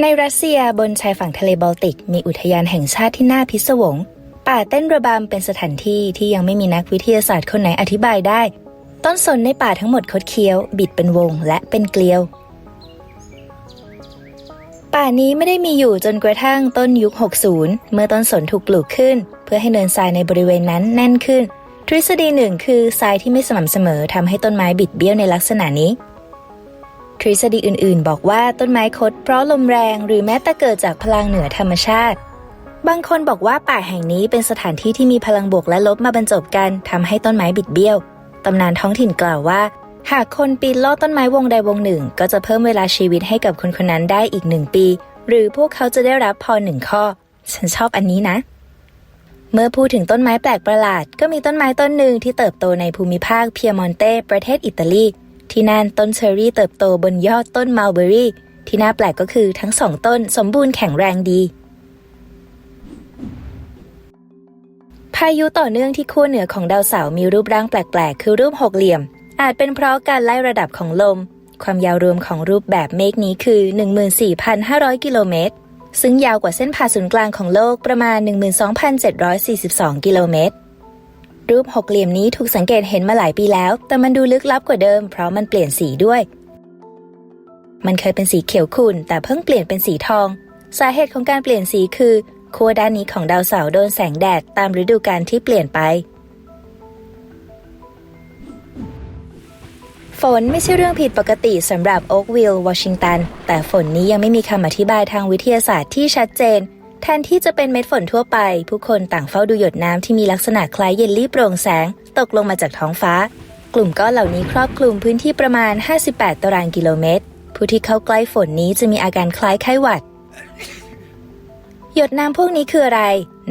ในรัสเซียบนชายฝั่งทะเลบอลติก มีอุทยานแห่งชาติที่น่าพิศวง ป่าเต้นระบำเป็นสถานที่ที่ยังไม่มีนักวิทยาศาสตร์คนไหนอธิบายได้ ต้นสนในป่าทั้งหมดคดเคี้ยว บิดเป็นวงและเป็นเกลียว ป่านี้ไม่ได้มีอยู่จนกระทั่งต้นยุค 60 เมื่อต้นสนถูกปลูกขึ้น เพื่อให้เนินทรายในบริเวณนั้นแน่นขึ้น ทฤษฎีหนึ่งคือทรายที่ไม่สม่ำเสมอทำให้ต้นไม้บิดเบี้ยวในลักษณะนี้ ทฤษฎีอื่นๆ บอกว่าต้นไม้คดเพราะลมแรงหรือแม้แต่เกิดจากพลังเหนือธรรมชาติ บางคนบอกว่าป่าแห่งนี้เป็นสถานที่ที่มีพลังบวกและลบมาบรรจบกันทำให้ต้นไม้บิดเบี้ยว ตำนานท้องถิ่นกล่าวว่า หากคนปีนลอดต้นไม้วงใดวงหนึ่ง ก็จะเพิ่มเวลาชีวิตให้กับคนคนนั้นได้อีกหนึ่งปี หรือพวกเขาจะได้รับพรหนึ่งข้อ ฉันชอบอันนี้นะเมื่อพูดถึงต้นไม้แปลกประหลาด ก็มีต้นไม้ต้นหนึ่งที่เติบโตในภูมิภาคเพียมอนเตประเทศอิตาลี ที่นั่นต้นเชอรี่เติบโตบนยอดต้นมัลเบอรี่ ที่น่าแปลกก็คือทั้งสองต้นสมบูรณ์แข็งแรงดี พายุต่อเนื่องที่ขั้วเหนือของดาวเสาร์มีรูปร่างแปลก ๆ คือรูปหกเหลี่ยม อาจเป็นเพราะการไล่ระดับของลม ความยาวรวมของรูปแบบเมฆนี้คือ 14,500 กิโลเมตรซึ่งยาวกว่าเส้นผ่าศูนย์กลางของโลกประมาณ 12,742 กิโลเมตร รูปหกเหลี่ยมนี้ถูกสังเกตเห็นมาหลายปีแล้ว แต่มันดูลึกลับกว่าเดิม เพราะมันเปลี่ยนสีด้วย มันเคยเป็นสีเขียวขุ่นแต่เพิ่งเปลี่ยนเป็นสีทอง สาเหตุของการเปลี่ยนสีคือขั้วด้านนี้ของดาวเสาร์โดนแสงแดดตามฤดูกาลที่เปลี่ยนไป ฝนไม่ใช่เรื่องผิดปกติสำหรับโอ๊กวิลล์วอชิงตัน แต่ฝนนี้ยังไม่มีคำอธิบายทางวิทยาศาสตร์ที่ชัดเจน แทนที่จะเป็นเม็ดฝนทั่วไป ผู้คนต่างเฝ้าดูหยดน้ำที่มีลักษณะคล้ายเยลลี่โปร่งแสง ตกลงมาจากท้องฟ้า กลุ่มก้อนเหล่านี้ครอบคลุมพื้นที่ประมาณ 58 ตารางกิโลเมตร ผู้ที่เข้าใกล้ฝนนี้จะมีอาการคล้ายไข้หวัด หยดน้ำพวกนี้คืออะไร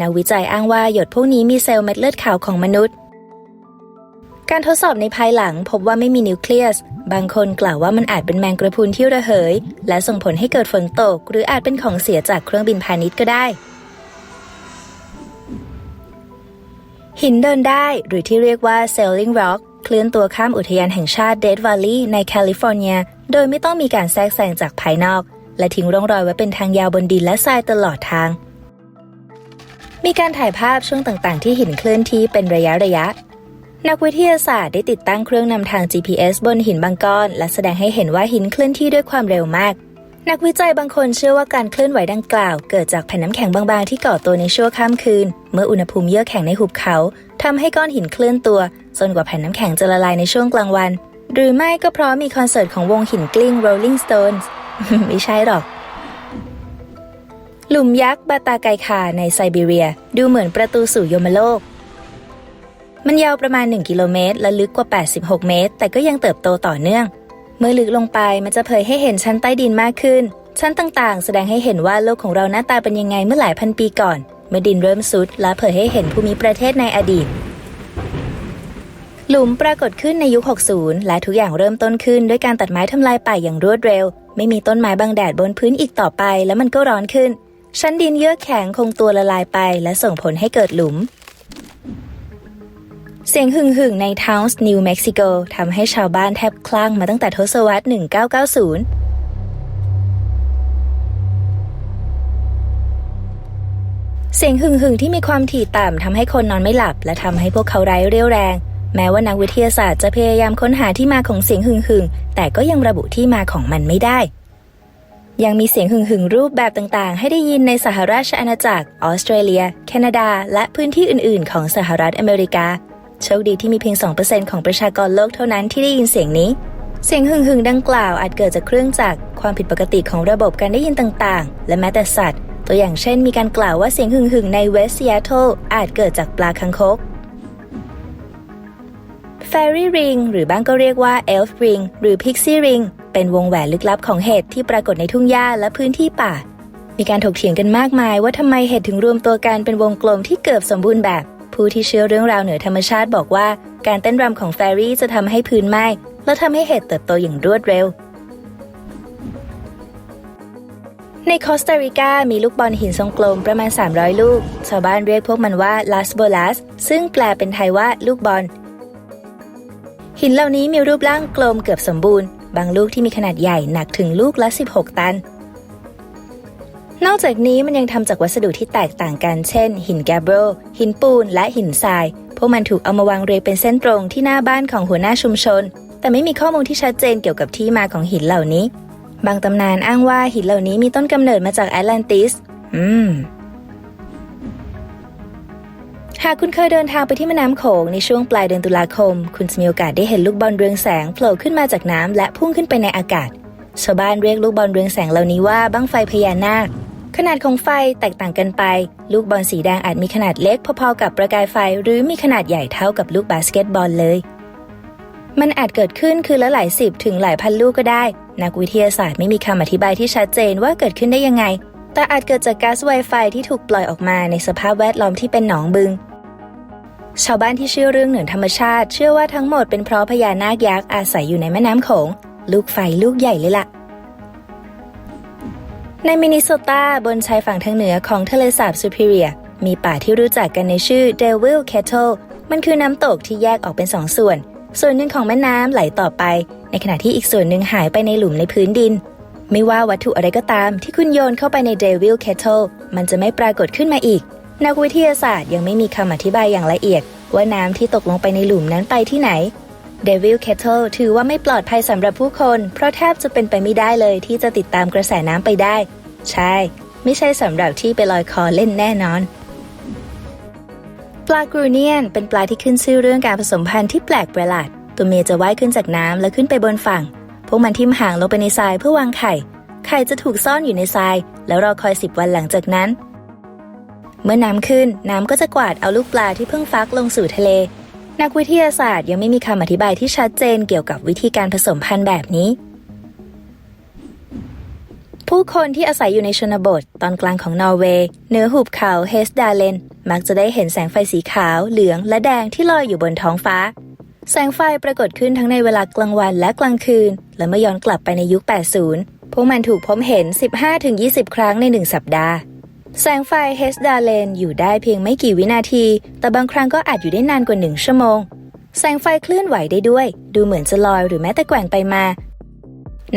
นักวิจัยอ้างว่าหยดพวกนี้มีเซลล์เม็ดเลือดขาวของมนุษย์ การทดสอบในภายหลังพบว่าไม่มีนิวเคลียส บางคนกล่าวว่ามันอาจเป็นแมงกระพรุนที่ระเหย และส่งผลให้เกิดฝนตก หรืออาจเป็นของเสียจากเครื่องบินพาณิชย์ก็ได้ หินเดินได้หรือที่เรียกว่า sailing rock เคลื่อนตัวข้ามอุทยานแห่งชาติ Death Valley ในแคลิฟอร์เนีย โดยไม่ต้องมีการแทรกแซงจากภายนอก และทิ้งร่องรอยไว้เป็นทางยาวบนดินและทรายตลอดทาง มีการถ่ายภาพช่วงต่างๆ ที่หินเคลื่อนที่เป็นระยะระยะ นักวิทยาศาสตร์ได้ติดตั้งเครื่องนำทาง GPS บนหินบางก้อน และแสดงให้เห็นว่าหินเคลื่อนที่ด้วยความเร็วมาก นักวิจัยบางคนเชื่อว่าการเคลื่อนไหวดังกล่าว เกิดจากแผ่นน้ำแข็งบางๆ ที่ก่อตัวในชั่วข้ามคืน เมื่ออุณหภูมิเยือกแข็งในหุบเขาทำให้ก้อนหินเคลื่อนตัวจนกว่าแผ่นน้ำแข็งจะละลายในช่วงกลางวัน หรือไม่ก็เพราะมีคอนเสิร์ตของวงหินกลิ้ง Rolling Stones ไม่ใช่หรอกหลุมยักษ์บาตาไกคาในไซบีเรีย ดูเหมือนประตูสู่ยมโลก มันยาวประมาณ 1 กิโลเมตร และลึกกว่า 86 เมตร แต่ก็ยังเติบโตต่อเนื่อง เมื่อลึกลงไปมันจะเผยให้เห็นชั้นใต้ดินมากขึ้น ชั้นต่างๆ แสดงให้เห็นว่าโลกของเราหน้าตาเป็นยังไงเมื่อหลายพันปีก่อน เมื่อดินเริ่มซุด และเผยให้เห็นภูมิประเทศในอดีต หลุมปรากฏขึ้นในยุค 60 และทุกอย่างเริ่มต้นขึ้นด้วยการตัดไม้ทำลายป่าอย่างรวดเร็ว ไม่มีต้นไม้บังแดดบนพื้นอีกต่อไป แล้วมันก็ร้อนขึ้น ชั้นดินเยือกแข็งคงตัวละลายไป และส่งผลให้เกิดหลุม เสียงหึ่งหึ่งในทาวส์นิวเม็กซิโกทำให้ชาวบ้านแทบคลั่งมาตั้งแต่ทศวรรษ 1990เสียงหึ่งหึ่งที่มีความถี่ต่ำทำให้คนนอนไม่หลับ และทำให้พวกเขาไร้เรี่ยวแรง แม้ว่านักวิทยาศาสตร์จะพยายามค้นหาที่มาของเสียงหึ่งหึ่งแต่ก็ยังระบุที่มาของมันไม่ได้ ยังมีเสียงหึ่งหึ่งรูปแบบต่างๆ ให้ได้ยินในสหราชอาณาจักร ออสเตรเลีย แคนาดา และพื้นที่อื่น ๆ ของสหรัฐอเมริกา โชคดีที่มีเพียง 2%ของประชากรโลกเท่านั้นที่ได้ยินเสียงนี้ เสียงหึ่งหึ่งดังกล่าวอาจเกิดจากเครื่องจักร ความผิดปกติของระบบการได้ยินต่างๆ และแม้แต่สัตว์ ตัวอย่างเช่นมีการกล่าวว่าเสียงหึ่งหึ่งในเวสต์ซีแอตเทิลอาจเกิดจากปลาคังคก Fairy Ring หรือบ้างก็เรียกว่า Elf Ring หรือ Pixie Ring เป็นวงแหวนลึกลับของเห็ดที่ปรากฏในทุ่งหญ้าและพื้นที่ป่า มีการถกเถียงกันมากมายว่าทำไมเห็ดถึงรวมตัวกันเป็นวงกลมที่เกือบสมบูรณ์แบบ ผู้ที่เชื่อเรื่องราวเหนือธรรมชาติบอกว่า การเต้นรำของแฟรี่จะทำให้พื้นไหม้และทำให้เห็ดเติบโตอย่างรวดเร็ว ในคอสตาริกามีลูกบอลหินทรงกลมประมาณ 300 ลูก ชาวบ้านเรียกพวกมันว่า las bolas ซึ่งแปลเป็นไทยว่าลูกบอล หินเหล่านี้มีรูปร่างกลมเกือบสมบูรณ์ บางลูกที่มีขนาดใหญ่หนักถึงลูกละ 16 ตัน นอกจากนี้มันยังทำจากวัสดุที่แตกต่างกัน เช่น หินแกเบรลหินปูน และหินทราย พวกมันถูกเอามาวางเรียงเป็นเส้นตรงที่หน้าบ้านของหัวหน้าชุมชน แต่ไม่มีข้อมูลที่ชัดเจนเกี่ยวกับที่มาของหินเหล่านี้ บางตำนานอ้างว่าหินเหล่านี้มีต้นกำเนิดมาจากแอตแลนติส อืมหากคุณเคยเดินทางไปที่แม่น้ำโขงในช่วงปลายเดือนตุลาคม คุณจะมีโอกาสได้เห็นลูกบอลเรืองแสงโผล่ขึ้นมาจากน้ำและพุ่งขึ้นไปในอากาศ ชาวบ้านเรียกลูกบอลเรืองแสงเหล่านี้ว่าบั้งไฟพญานาค ขนาดของไฟแตกต่างกันไป ลูกบอลสีแดงอาจมีขนาดเล็กพอๆกับประกายไฟ หรือมีขนาดใหญ่เท่ากับลูกบาสเกตบอลเลย มันอาจเกิดขึ้นคือละหลายสิบถึงหลายพันลูกก็ได้ นักวิทยาศาสตร์ไม่มีคำอธิบายที่ชัดเจนว่าเกิดขึ้นได้ยังไง แต่อาจเกิดจากก๊าซไวไฟที่ถูกปล่อยออกมาในสภาพแวดล้อมที่เป็นหนองบึงชาวบ้านที่เชื่อเรื่องเหนือธรรมชาติ เชื่อว่าทั้งหมดเป็นเพราะพญานาคยักษ์อาศัยอยู่ในแม่น้ำโขง ลูกไฟลูกใหญ่เลยล่ะ ในมินนิโซตาบนชายฝั่งทางเหนือของทะเลสาบซูพิเรีย มีป่าที่รู้จักกันในชื่อ Devil Kettle มันคือน้ำตกที่แยกออกเป็นสองส่วน ส่วนหนึ่งของแม่น้ำไหลต่อไป ในขณะที่อีกส่วนหนึ่งหายไปในหลุมในพื้นดิน ไม่ว่าวัตถุอะไรก็ตามที่คุณโยนเข้าไปใน Devil Kettle มันจะไม่ปรากฏขึ้นมาอีก นักวิทยาศาสตร์ยังไม่มีคำอธิบายอย่างละเอียด ว่าน้ำที่ตกลงไปในหลุมนั้นไปที่ไหน Devil Kettle ถือว่าไม่ปลอดภัยสำหรับผู้คน เพราะแทบจะเป็นไปไม่ได้เลยที่จะติดตามกระแสน้ำไปได้ ใช่ ไม่ใช่สำหรับที่ไปลอยคอเล่นแน่นอน ปลากรูเนียน เป็นปลาที่ขึ้นชื่อเรื่องการผสมพันธุ์ที่แปลกประหลาด ตัวเมียจะว่ายขึ้นจากน้ำแล้วขึ้นไปบนฝั่ง พวกมันทิ่มหางลงไปในทรายเพื่อวางไข่ ไข่จะถูกซ่อนอยู่ในทราย แล้วรอคอยสิบวันหลังจากนั้น เมื่อน้ำขึ้นน้ำก็จะกวาดเอาลูกปลาที่เพิ่งฟักลงสู่ทะเล นักวิทยาศาสตร์ยังไม่มีคำอธิบายที่ชัดเจนเกี่ยวกับวิธีการผสมพันธุ์แบบนี้ ผู้คนที่อาศัยอยู่ในชนบท ตอนกลางของนอร์เวย์เหนือหุบเขาเฮสดาเลน มักจะได้เห็นแสงไฟสีขาว เหลือง และแดงที่ลอยอยู่บนท้องฟ้า แสงไฟปรากฏขึ้นทั้งในเวลากลางวันและกลางคืน และเมื่อย้อนกลับไปในยุค 80 พวกมันถูกพบเห็น 15-20 ครั้งในหนึ่งสัปดาห์ แสงไฟเฮสดาเลนอยู่ได้เพียงไม่กี่วินาที แต่บางครั้งก็อาจอยู่ได้นานกว่าหนึ่งชั่วโมง แสงไฟเคลื่อนไหวได้ด้วย ดูเหมือนจะลอยหรือแม้แต่แกว่งไปมา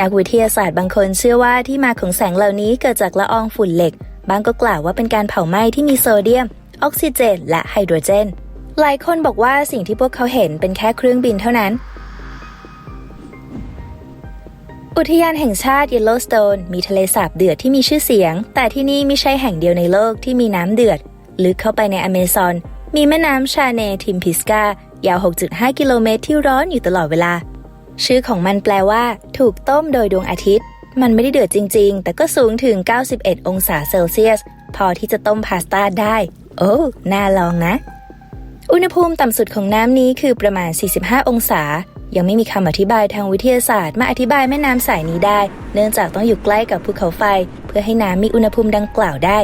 นักวิทยาศาสตร์บางคนเชื่อว่าที่มาของแสงเหล่านี้เกิดจากละอองฝุ่นเหล็ก บางก็กล่าวว่าเป็นการเผาไหม้ที่มีโซเดียม ออกซิเจน และไฮโดรเจน หลายคนบอกว่าสิ่งที่พวกเขาเห็นเป็นแค่เครื่องบินเท่านั้น อุทยานแห่งชาติเยลโลสโตนมีทะเลสาบเดือดที่มีชื่อเสียง แต่ที่นี่ไม่ใช่แห่งเดียวในโลกที่มีน้ำเดือด ลึกเข้าไปในอเมซอน มีแม่น้ำชาเนทิมพิสกายาว 6.5 กิโลเมตรที่ร้อนอยู่ตลอดเวลา ชื่อของมันแปลว่า ถูกต้มโดยดวงอาทิตย์ มันไม่ได้เดือดจริง ๆ แต่ก็สูงถึง 91 องศาเซลเซียส พอที่จะต้มพาสต้าได้ โอ้น่าลองนะ อุณหภูมิต่ำสุดของน้ำนี้คือประมาณ 45 องศา ยังไม่มีคำอธิบายทางวิทยาศาสตร์มาอธิบายแม่น้ำสายนี้ได้ เนื่องจากต้องอยู่ใกล้กับภูเขาไฟ เพื่อให้น้ำมีอุณหภูมิดังกล่าวได้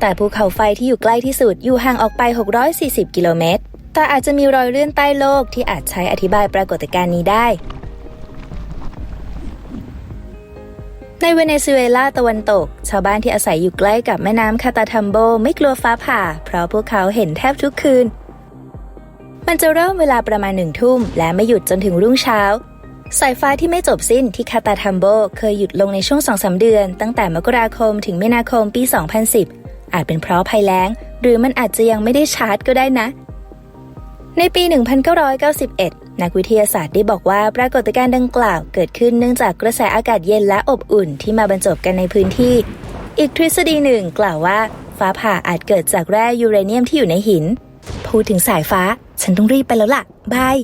แต่ภูเขาไฟที่อยู่ใกล้ที่สุดอยู่ห่างออกไป 640 กิโลเมตร แต่อาจจะมีรอยเลื่อนใต้โลกที่อาจใช้อธิบายปรากฏการณ์นี้ได้ ในเวเนซุเอลาตะวันตก ชาวบ้านที่อาศัยอยู่ใกล้กับแม่น้ำคาตาทัมโบไม่กลัวฟ้าผ่า เพราะพวกเขาเห็นแทบทุกคืน มันจะเริ่มเวลาประมาณหนึ่งทุ่ม และไม่หยุดจนถึงรุ่งเช้า สายฟ้าที่ไม่จบสิ้นที่คาตาทัมโบเคยหยุดลงในช่วงสองสาเดือน ตั้งแต่มกราคมถึงมีนาคมปี 2010 อาจเป็นเพราะภัยแล้ง หรือมันอาจจะยังไม่ได้ชาร์จก็ได้นะ ในปี 1991 นักวิทยาศาสตร์ได้บอกว่าปรากฏการณ์ดังกล่าว เกิดขึ้นเนื่องจากกระแสอากาศเย็นและอบอุ่นที่มาบรรจบกันในพื้นที่ อีกทฤษฎีหนึ่งกล่าวว่าฟ้าผ่าอาจเกิดจากแร่ยูเรเนียมที่อยู่ในหิน พูดถึงสายฟ้า ฉันต้องรีบไปแล้วล่ะ บาย